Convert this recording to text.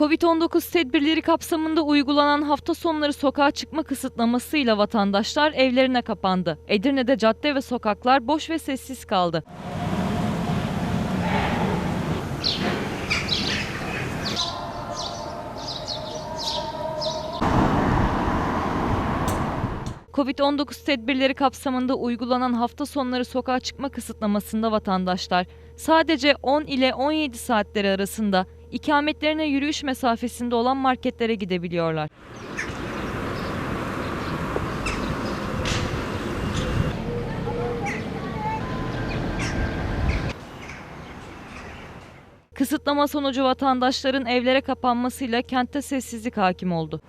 Covid-19 tedbirleri kapsamında uygulanan hafta sonları sokağa çıkma kısıtlamasıyla vatandaşlar evlerine kapandı. Edirne'de cadde ve sokaklar boş ve sessiz kaldı. Covid-19 tedbirleri kapsamında uygulanan hafta sonları sokağa çıkma kısıtlamasında vatandaşlar sadece 10 ile 17 saatleri arasında ikametlerine yürüyüş mesafesinde olan marketlere gidebiliyorlar. Kısıtlama sonucu vatandaşların evlere kapanmasıyla kentte sessizlik hakim oldu.